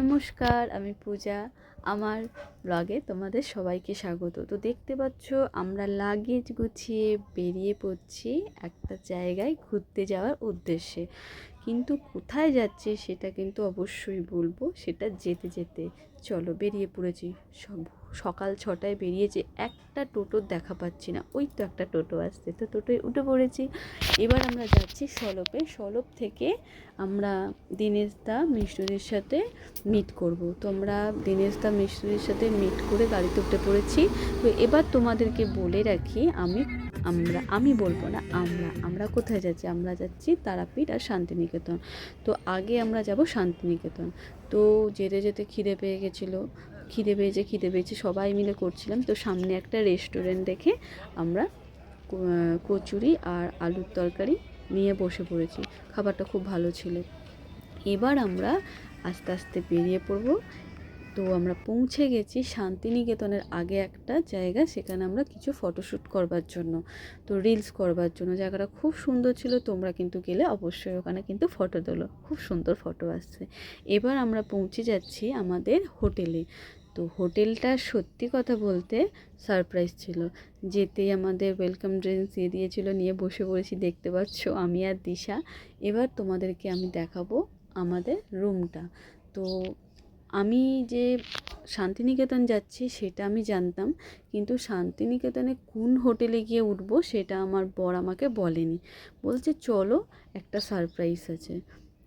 নমস্কার, আমি পূজা। আমার ব্লগে তোমাদের সবাইকে স্বাগত। তো দেখতে পাচ্ছ, আমরা লাগেজ গুছিয়ে বেরিয়ে পড়ছি একটা জায়গায় ঘুরতে যাওয়ার উদ্দেশ্যে। কিন্তু কোথায় যাচ্ছে সেটা কিন্তু অবশ্যই বলব। সেটা যেতে যেতে চলো বেরিয়ে পড়েছি। সব সকাল ছটায় বেরিয়েছে। একটা টোটোর দেখা পাচ্ছি না। ওই তো একটা টোটো আসছে। তো টোটোয় উঠে পড়েছি। এবার আমরা যাচ্ছি সলপে। সলপ থেকে আমরা দিনেশ দা মিষ্টুদের সাথে মিট করব। তো আমরা দিনেশ দা মিষ্টুদের সাথে মিট করে গাড়িতে উঠে পড়েছি। তো এবার তোমাদেরকে বলে রাখি, আমি আমরা, আমি বলব না, আমরা আমরা কোথায় যাচ্ছি? আমরা যাচ্ছি তারাপীঠ আর শান্তিনিকেতন। তো আগে আমরা যাব শান্তিনিকেতন। তো যেতে যেতে খিদে পেয়ে গেছিল। খিদে পেয়েছে খিদে পেয়েছে, সবাই মিলে করছিলাম। তো সামনে একটা রেস্টুরেন্ট দেখে আমরা কচুরি আর আলুর তরকারি নিয়ে বসে পড়েছি। খাবারটা খুব ভালো ছিল। এবার আমরা আস্তে আস্তে বেরিয়ে পড়ব। তো আমরা পৌঁছে গেছি শান্তিনিকেতনের আগে একটা জায়গা, সেখানে আমরা কিছু ফটোশ্যুট করবার জন্য, তো রিলস করবার জন্য। জায়গাটা খুব সুন্দর ছিল, তোমরা কিন্তু গেলে অবশ্যই ওখানে কিন্তু ফটো তোলো। খুব সুন্দর ফটো আসছে। এবার আমরা পৌঁছে যাচ্ছি আমাদের হোটেলে। তো হোটেলটা সত্যি কথা বলতে সারপ্রাইজ ছিল। যেতেই আমাদের ওয়েলকাম ড্রিঙ্কস দিয়ে দিয়েছিল, নিয়ে বসে পড়েছি, দেখতে পাচ্ছ আমি আর দিশা। এবার তোমাদেরকে আমি দেখাবো আমাদের রুমটা তো আমি যে শান্তিনিকেতন যাচ্ছি সেটা আমি জানতাম, কিন্তু শান্তিনিকেতনে কোন হোটেলে গিয়ে উঠবো সেটা আমার বর আমাকে বলেনি। বলছে, চলো, একটা সারপ্রাইজ আছে।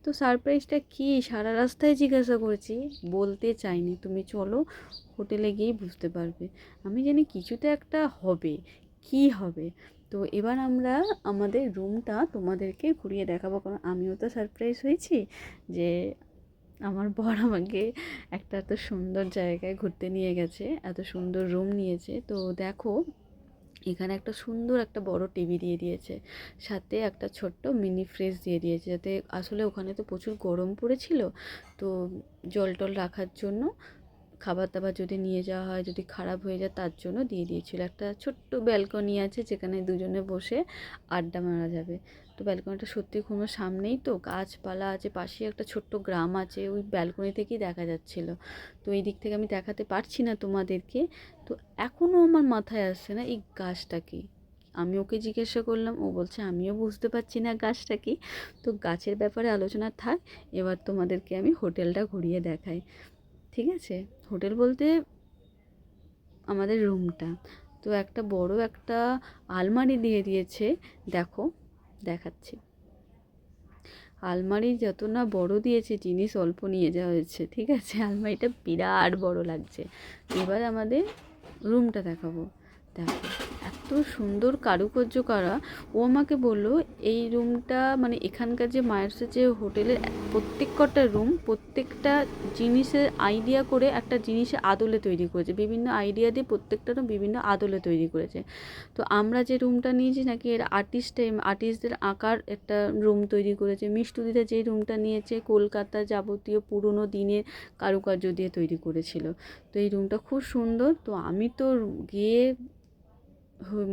তো সারপ্রাইজটা কী? সারা রাস্তায় জিজ্ঞাসা করেছি, বলতে চাইনি। তুমি চলো, হোটেলে গিয়েই বুঝতে পারবে। আমি জানি কিছুতে একটা হবে, কি হবে? তো এবার আমরা আমাদের রুমটা তোমাদেরকে ঘুরিয়ে দেখাবো, কারণ আমিও তো সারপ্রাইজ হয়েছি যে আমার বর আমাকে একটা এত সুন্দর জায়গায় ঘুরতে নিয়ে গেছে, এত সুন্দর রুম নিয়েছে। তো দেখো, এখানে একটা সুন্দর একটা বড় টিভি দিয়ে দিয়েছে। সাথে একটা ছোট্ট মিনি ফ্রিজ দিয়ে দিয়েছে। যাতে আসলে ওখানে তো প্রচুর গরম পড়েছিল। তো জল টল রাখার জন্য খাবার দাবার যদি নিয়ে যাওয়া হয়, যদি খারাপ হয়ে যায়, তার জন্য দিয়ে দিয়েছিল। একটা ছোট্ট ব্যালকনি আছে যেখানে দুজনে বসে আড্ডা মারা যাবে। তো ব্যালকনিটা সত্যি খুব সামনেই তো। গাছপালা আছে, পাশেই একটা ছোট্ট গ্রাম আছে, ওই ব্যালকনি থেকেই দেখা যাচ্ছিল। তো এই দিক থেকে আমি দেখাতে পারছি না তোমাদেরকে। তো এখনও আমার মাথায় আসছে না এই গাছটা কি? আমি ওকে জিজ্ঞাসা করলাম, ও বলছে, আমিও বুঝতে পারছি না গাছটা কি। তো গাছের ব্যাপারে আলোচনা থাক, এবার তোমাদেরকে আমি হোটেলটা ঘুরিয়ে দেখাই। ঠিক আছে? হোটেল বলতে আমাদের রুমটা তো একটা বড় একটা আলমারি দিয়ে দিয়েছে। দেখো, দেখাচ্ছি। আলমারি যত না বড় দিয়েছে, জিনিস অল্প নিয়ে যাওয়া হয়েছে, ঠিক আছে? আলমারিটা বিরাট বড় লাগছে। এবার আমাদের রুমটা দেখাবো। দেখো। এত সুন্দর কারুকার্য করা। ও আমাকে বলল, এই রুমটা মানে এখানকার যে মায়ের যে হোটেলের প্রত্যেক কটা রুম প্রত্যেকটা জিনিসের আইডিয়া করে একটা জিনিসের আদলে তৈরি করেছে। বিভিন্ন আইডিয়া দিয়ে প্রত্যেকটা রুম বিভিন্ন আদলে তৈরি করেছে। তো আমরা যে রুমটা নিয়েছি নাকি এর আর্টিস্টে আর্টিস্টদের আঁকার একটা রুম তৈরি করেছে। মিষ্টুদিদা যে রুমটা নিয়েছে, কলকাতা যাবতীয় পুরনো দিনের কারুকার্য দিয়ে তৈরি করেছিল। তো এই রুমটা খুব সুন্দর। তো আমি তো গিয়ে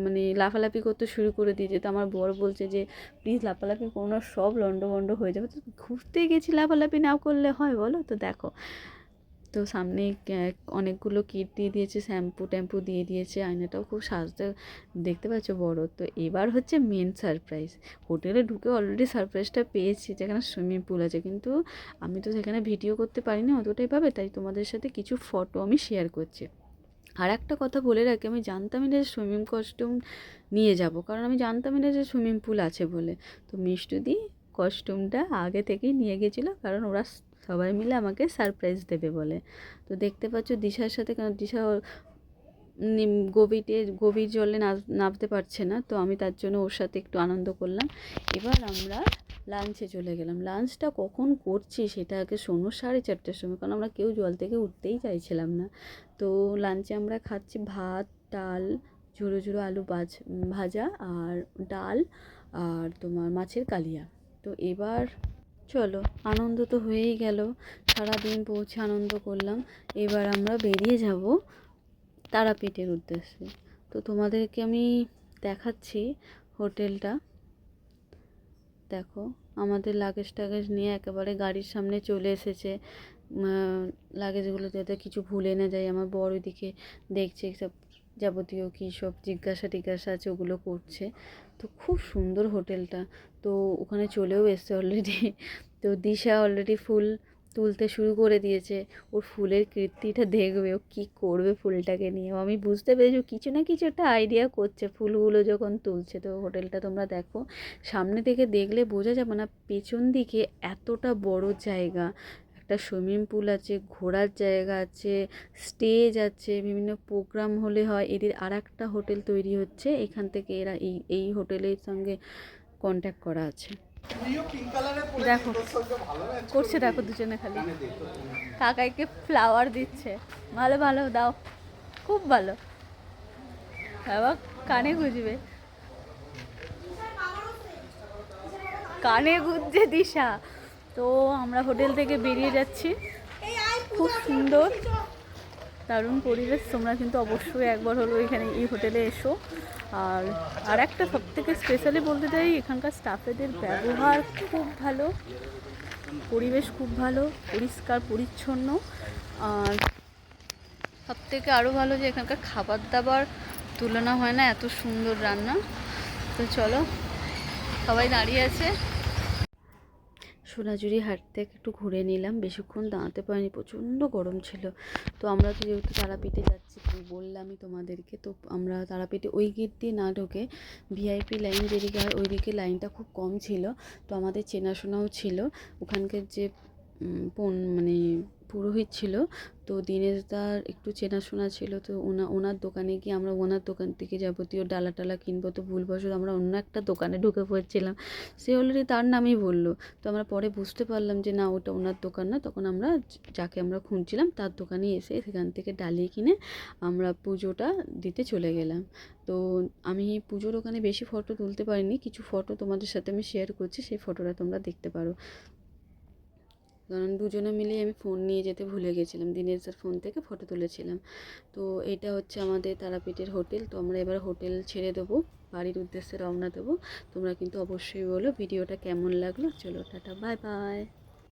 মানে লাফালাফি করতে শুরু করে দিয়েছে তো আমার বর বলছে যে, প্লিজ লাফালাফি করো না, সব লন্ডভন্ড হয়ে যাবে। তো ঘুরতে গেছি, লাফালাফি না করলে হয়, বলো? তো দেখো। তো সামনে অনেকগুলো কিট দিয়ে দিয়েছে, শ্যাম্পু ট্যাম্পু দিয়ে দিয়েছে, আয়নাটাও খুব সাজতে দেখতে পাচ্ছ বড়। তো এবার হচ্ছে মেন সারপ্রাইজ হোটেলে ঢুকে অলরেডি সারপ্রাইজটা পেয়েছি, যেখানে সুইমিং পুল আছে। কিন্তু আমি তো সেখানে ভিডিও করতে পারিনি অতটাই পাবে তাই তোমাদের সাথে কিছু ফটো আমি শেয়ার করছি। আর একটা কথা বলে রাখি, আমি জানতামই না যে সুইমিং কস্টিউম নিয়ে যাব, কারণ আমি জানতামই না যে সুইমিং পুল আছে বলে। তো মিষ্টুদি কস্টিউমটা আগে থেকেই নিয়ে গেছিল, কারণ ওরা সবাই মিলে আমাকে সারপ্রাইজ দেবে বলে। তো দেখতে পাচ্ছ দিশার সাথে কারণ দিশা গভীরে গভীর জলে নামতে পারছে না, তো আমি তার জন্য ওর সাথে একটু আনন্দ করলাম। এবার আমরা লাঞ্চে চলে গেলাম। লাঞ্চটা কখন করছি সেটা আগে শোনো, সাড়ে চারটের সময়, কারণ আমরা কেউ জল থেকে উঠতেই চাইছিলাম না। তো লাঞ্চে আমরা খাচ্ছি ভাত, ডাল, ঝুড়ো ঝুড়ো আলু বাজ ভাজা আর ডাল আর তোমার মাছের কালিয়া। তো এবার চলো, আনন্দ তো হয়েই গেল। সারাদিন পৌঁছে আনন্দ করলাম। এবার আমরা বেরিয়ে যাব তারাপীঠের উদ্দেশ্যে। তো তোমাদেরকে আমি দেখাচ্ছি হোটেলটা। দেখো, আমাদের লাগেজ টাগেজ নিয়ে একেবারে গাড়ির সামনে চলে এসেছে। লাগেজগুলো যাতে কিছু ভুলে না যায়, আমার বড় দিকে দেখছে সব যাবতীয় কী সব জিজ্ঞাসা টিজ্ঞাসা আছে, ওগুলো করছে। তো খুব সুন্দর হোটেলটা। তো ওখানে চলেও এসছে অলরেডি তো দিশা অলরেডি ফুল তুলতে শুরু করে দিয়েছে। ওর ফুলের কীর্তিটা দেখবে, ও কী করবে ফুলটাকে নিয়ে। আমি বুঝতে পেরেছি কিছু না কিছু একটা আইডিয়া করছে। ফুলগুলো যখন তুলছে, তো হোটেলটা তোমরা দেখো, সামনে থেকে দেখলে বোঝা যাবে না পেছন দিকে এতটা বড় জায়গা। একটা সুইমিং পুল আছে, ঘোরার জায়গা আছে স্টেজ আছে, বিভিন্ন প্রোগ্রাম হলে হয়। এদের আর একটা হোটেল তৈরি হচ্ছে। এখান থেকে এরা এই এই হোটেলের সঙ্গে কন্ট্যাক্ট করা আছে। দেখো, করছে দেখো দুজনে খালি। কাকাইকে ফ্লাওয়ার দিচ্ছে। ভালো ভালো, দাও। খুব ভালো। বাবা, কানে গুজবে। কানে গুজছে দিশা। তো আমরা হোটেল থেকে বেরিয়ে যাচ্ছি। খুব সুন্দর। দারুণ পরিবেশ। তোমরা কিন্তু অবশ্যই একবার হলো এখানে এই হোটেলে এসো। আর আর একটা সব থেকে স্পেশালি বলতে চাই, এখানকার স্টাফেদের ব্যবহার খুব ভালো, পরিবেশ খুব ভালো, পরিষ্কার, পরিচ্ছন্ন। আর সব থেকে আরও ভালো যে এখানকার খাবার দাবার তুলনা হয় না, এত সুন্দর রান্না। তো চলো, সবাই দাঁড়িয়ে আছে। সোনাঝুরি হাট থেকে একটু ঘুরে নিলাম। বেশিক্ষণ দাঁড়াতে পারিনি, প্রচণ্ড গরম ছিল। তো আমরা তো যেহেতু তারাপীঠে যাচ্ছি বললামই তোমাদেরকে, তো আমরা তারাপীঠে ওই গেট দিয়ে না ঢোকে ভিআইপি লাইন যেদিকে হয় ওইদিকে লাইনটা খুব কম ছিল। তো আমাদের চেনাশোনাও ছিল। ওখানকার যে মানে পুরোহিত ছিল। তো দিনেশ দার একটু চেনাশোনা ছিল। তো ওনা, ওনার দোকানে গিয়ে আমরা ওনার দোকান থেকে যাবতীয় ডালা টালা কিনবো। তো ভুলবশত আমরা অন্য একটা দোকানে ঢুকে পড়ছিলাম। সে অলরেডি তার নামই বলল। তো আমরা পরে বুঝতে পারলাম যে, না, ওটা ওনার দোকান না। তখন আমরা যাকে আমরা খুঁজছিলাম, তার দোকানে এসে সেখান থেকে ডালিয়ে কিনে আমরা পুজোটা দিতে চলে গেলাম। তো আমি পুজোর ওখানে বেশি ফটো তুলতে পারিনি। কিছু ফটো তোমাদের সাথে আমি শেয়ার করছি। সেই ফটোটা তোমরা দেখতে পারো। কারণ দুজনে মিলে আমি ফোন নিয়ে যেতে ভুলে গেছিলাম। দিনের স্যার ফোন থেকে ফটো তুলেছিলাম। তো এটা হচ্ছে আমাদের তারাপীঠের হোটেল তো আমরা এবার হোটেল ছেড়ে দেবো। বাড়ির উদ্দেশ্যে রওনা দেবো। তোমরা কিন্তু অবশ্যই বলো ভিডিওটা কেমন লাগল। চলো টাটা বাই বাই